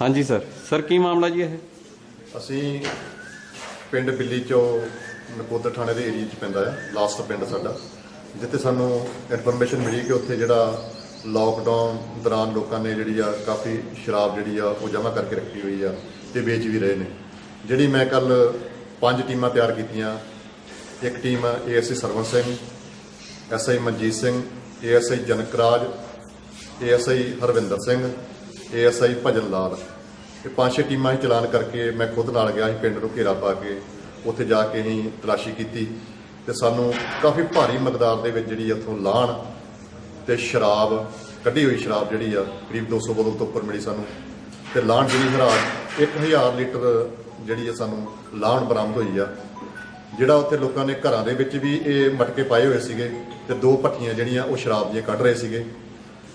ਹਾਂਜੀ, sir. Sir, ਕੀ ਮਾਮਲਾ ਜੀ ਇਹ? ਅਸੀਂ ਪਿੰਡ ਬਿੱਲੀ ਚੋਂ ਨਕੋਦਰ ਥਾਣੇ ਦੇ ਏਰੀਆ 'ਚ ਪੈਂਦਾ ਹੈ ਲਾਸਟ ਪਿੰਡ ਸਾਡਾ, ਜਿੱਥੇ ਸਾਨੂੰ ਇਨਫੋਰਮੇਸ਼ਨ ਮਿਲੀ ਕਿ ਉੱਥੇ ਜਿਹੜਾ ਲਾਕਡਾਊਨ ਦੌਰਾਨ ਲੋਕਾਂ ਨੇ ਜਿਹੜੀ ਆ, ਕਾਫੀ ਸ਼ਰਾਬ ਜਿਹੜੀ ਆ, ਉਹ ਜਮ੍ਹਾਂ ਕਰਕੇ ਰੱਖੀ ਹੋਈ ਆ ਤੇ ਵੇਚ ਵੀ ਰਹੇ ਨੇ। ਜਿਹੜੀ ਮੈਂ ਕੱਲ ਪੰਜ ਟੀਮਾਂ ਤਿਆਰ ਕੀਤੀਆਂ, ਇੱਕ team ASC Sarwan Singh SI Manjit Singh, ASI Janakraj ASI Harvinder Singh ASI Bhajan Lal. ਇਹ ਪੰਜ ਛੇ ਟੀਮਾਂ ਹੀ ਚਲਾਨ ਕਰਕੇ ਮੈਂ ਖੁਦ ਨਾਲ ਗਿਆ ਸੀ, ਪਿੰਡ ਨੂੰ ਘੇਰਾ ਪਾ ਕੇ। ਉੱਥੇ ਜਾ ਕੇ ਅਸੀਂ ਤਲਾਸ਼ੀ ਕੀਤੀ ਤੇ ਸਾਨੂੰ ਕਾਫੀ ਭਾਰੀ ਮਕਦਾਰ ਦੇ ਵਿੱਚ ਜਿਹੜੀ ਉੱਥੋਂ ਲਾਹਣ ਤੇ ਸ਼ਰਾਬ, ਕੱਢੀ ਹੋਈ ਸ਼ਰਾਬ ਜਿਹੜੀ ਆ, ਕਰੀਬ 200 ਬੋਤਲ ਤੋਂ ਉੱਪਰ ਮਿਲੀ ਸਾਨੂੰ। ਤੇ ਲਾਹਣ ਜਿਹੜੀ ਹਰਾਜ 1000 ਲੀਟਰ ਜਿਹੜੀ ਆ ਸਾਨੂੰ ਲਾਣ ਬਰਾਮਦ ਹੋਈ ਆ। ਜਿਹੜਾ ਉੱਥੇ ਲੋਕਾਂ ਨੇ ਘਰਾਂ ਦੇ ਵਿੱਚ ਵੀ ਇਹ ਮਟਕੇ ਪਾਏ ਹੋਏ ਸੀਗੇ ਤੇ ਦੋ ਭੱਠੀਆਂ ਜਿਹੜੀਆਂ ਉਹ ਸ਼ਰਾਬ ਦੀਆਂ ਕੱਢ ਰਹੇ ਸੀਗੇ।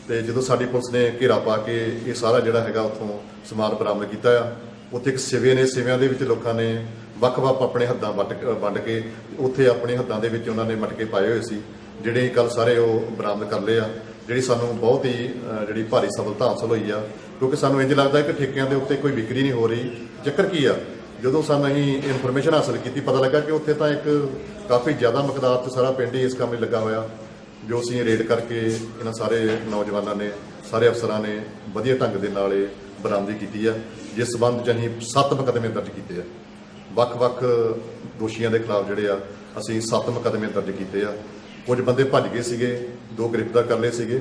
ਤੇ ਜਦੋਂ ਸਾਡੀ ਪੁਲਿਸ ਨੇ ਘੇਰਾ ਪਾ ਕੇ ਇਹ ਸਾਰਾ ਜਿਹੜਾ ਹੈਗਾ ਉੱਥੋਂ ਸਮਾਨ ਬਰਾਮਦ ਕੀਤਾ ਆ, ਉੱਥੇ ਇੱਕ ਸਿਵੇ ਨੇ, ਸਿਵਿਆਂ ਦੇ ਵਿੱਚ ਲੋਕਾਂ ਨੇ ਵੱਖ-ਵੱਖ ਆਪਣੇ ਹੱਦਾਂ ਵੱਟ ਵੰਡ ਕੇ ਉੱਥੇ ਆਪਣੇ ਹੱਦਾਂ ਦੇ ਵਿੱਚ ਉਹਨਾਂ ਨੇ ਮਟਕੇ ਪਾਏ ਹੋਏ ਸੀ, ਜਿਹੜੇ ਕੱਲ ਸਾਰੇ ਉਹ ਬਰਾਮਦ ਕਰ ਲਏ ਆ, ਜਿਹੜੀ ਸਾਨੂੰ ਬਹੁਤ ਹੀ ਜਿਹੜੀ ਭਾਰੀ ਸਫਲਤਾ ਹਾਸਲ ਹੋਈ ਆ, ਕਿਉਂਕਿ ਸਾਨੂੰ ਇੰਜ ਲੱਗਦਾ ਕਿ ਠੇਕਿਆਂ ਦੇ ਉੱਤੇ ਕੋਈ ਵਿਕਰੀ ਨਹੀਂ ਹੋ ਰਹੀ। ਚੱਕਰ ਕੀ ਆ? ਜਦੋਂ ਸਾਨੂੰ ਅਸੀਂ ਇਨਫੋਰਮੇਸ਼ਨ ਹਾਸਲ ਕੀਤੀ, ਪਤਾ ਲੱਗਾ ਕਿ ਉੱਥੇ ਤਾਂ ਇੱਕ ਕਾਫੀ ਜ਼ਿਆਦਾ ਮਕਦਾਰ 'ਚ ਸਾਰਾ ਪਿੰਡ ਹੀ ਇਸ ਕੰਮ ਲਈ ਲੱਗਾ ਹੋਇਆ। ਜੋ ਅਸੀਂ ਰੇਡ ਕਰਕੇ ਇਹਨਾਂ ਸਾਰੇ ਨੌਜਵਾਨਾਂ ਨੇ ਸਾਰੇ ਅਫਸਰਾਂ ਨੇ ਵਧੀਆ ਢੰਗ ਦੇ ਨਾਲ ਇਹ ਬਰਾਮਦੀ ਕੀਤੀ ਆ ਜਿਸ ਸਬੰਧ 'ਚ ਅਸੀਂ ਸੱਤ ਮੁਕੱਦਮੇ ਦਰਜ ਕੀਤੇ ਆ। ਵੱਖ-ਵੱਖ ਦੋਸ਼ੀਆਂ ਦੇ ਖਿਲਾਫ ਜਿਹੜੇ ਆ ਅਸੀਂ ਸੱਤ ਮੁਕੱਦਮੇ ਦਰਜ ਕੀਤੇ ਆ। ਕੁਝ ਬੰਦੇ ਭੱਜ ਗਏ ਸੀਗੇ ਦੋ ਗ੍ਰਿਫਤਾਰ ਕਰ ਲਏ ਸੀਗੇ।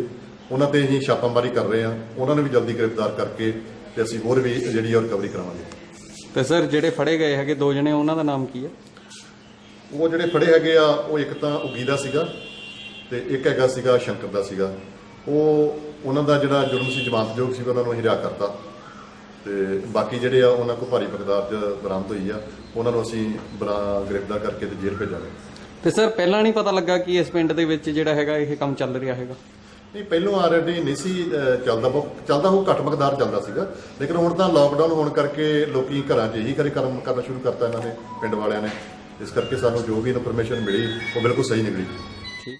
ਉਹਨਾਂ ਤੇ ਅਸੀਂ ਛਾਪਾਮਾਰੀ ਕਰ ਰਹੇ ਆ। ਉਹਨਾਂ ਨੂੰ ਵੀ ਜਲਦੀ ਗ੍ਰਿਫਤਾਰ ਕਰਕੇ ਤੇ ਅਸੀਂ ਹੋਰ ਵੀ ਜਿਹੜੀ ਆ ਰਿਕਵਰੀ ਕਰਾਵਾਂਗੇ। ਤੇ ਸਰ ਜਿਹੜੇ ਫੜੇ ਗਏ ਹੈਗੇ ਦੋ ਜਣੇ ਉਹਨਾਂ ਦਾ ਨਾਮ ਕੀ ਹੈ ਉਹ ਜਿਹੜੇ ਫੜੇ ਹੈਗੇ ਆ ਉਹ ਇੱਕ ਤਾਂ ਉਗੀ ਦਾ ਸੀਗਾ ਤੇ ਇੱਕ ਹੈਗਾ ਸੀਗਾ ਸ਼ੰਕਰ ਦਾ ਸੀਗਾ। ਉਹ ਉਹਨਾਂ ਦਾ ਜਿਹੜਾ ਜੁਰਮ ਸੀ ਜ਼ਮਾਨਤਯੋਗ ਸੀ ਉਹਨਾਂ ਨੂੰ ਰਿਹਾ ਕਰਤਾ। ਤੇ ਬਾਕੀ ਜਿਹੜੇ ਆ ਉਹਨਾਂ ਕੋਲ ਭਾਰੀ ਚ ਬਰਾਮਦ ਹੋਈ ਆ। ਉਹਨਾਂ ਨੂੰ ਅਸੀਂ ਬਰਾ ਗ੍ਰਿਫਤਾਰ ਕਰਕੇ ਤੇ ਜੇਲ੍ਹ ਭੇਜਾਂਗੇ। ਤੇ ਸਰ ਪਹਿਲਾਂ ਨਹੀਂ ਪਤਾ ਲੱਗਾ ਕਿ ਇਸ ਪਿੰਡ ਦੇ ਵਿੱਚ ਜਿਹੜਾ ਹੈਗਾ ਇਹ ਕੰਮ ਚੱਲ ਰਿਹਾ ਹੈਗਾ? ਨਹੀਂ ਪਹਿਲੋਂ ਆਲਰੇਡੀ ਨਹੀਂ ਸੀ ਚੱਲਦਾ ਬਹੁਤ ਚੱਲਦਾ ਉਹ ਘੱਟ ਮਕਦਾਰ ਚੱਲਦਾ ਸੀਗਾ। ਲੇਕਿਨ ਹੁਣ ਤਾਂ ਲਾਕਡਾਊਨ ਹੋਣ ਕਰਕੇ ਲੋਕੀ ਘਰਾਂ 'ਚ ਹੀ ਕਰੇ ਕੰਮ ਕਰਨਾ ਸ਼ੁਰੂ ਕਰਤਾ ਇਹਨਾਂ ਨੇ ਪਿੰਡ ਵਾਲਿਆਂ ਨੇ। ਇਸ ਕਰਕੇ ਸਾਨੂੰ ਜੋ ਵੀ ਇਨਫੋਰਮੇਸ਼ਨ ਮਿਲੀ ਉਹ ਬਿਲਕੁਲ ਸਹੀ ਨਿਕਲੀ।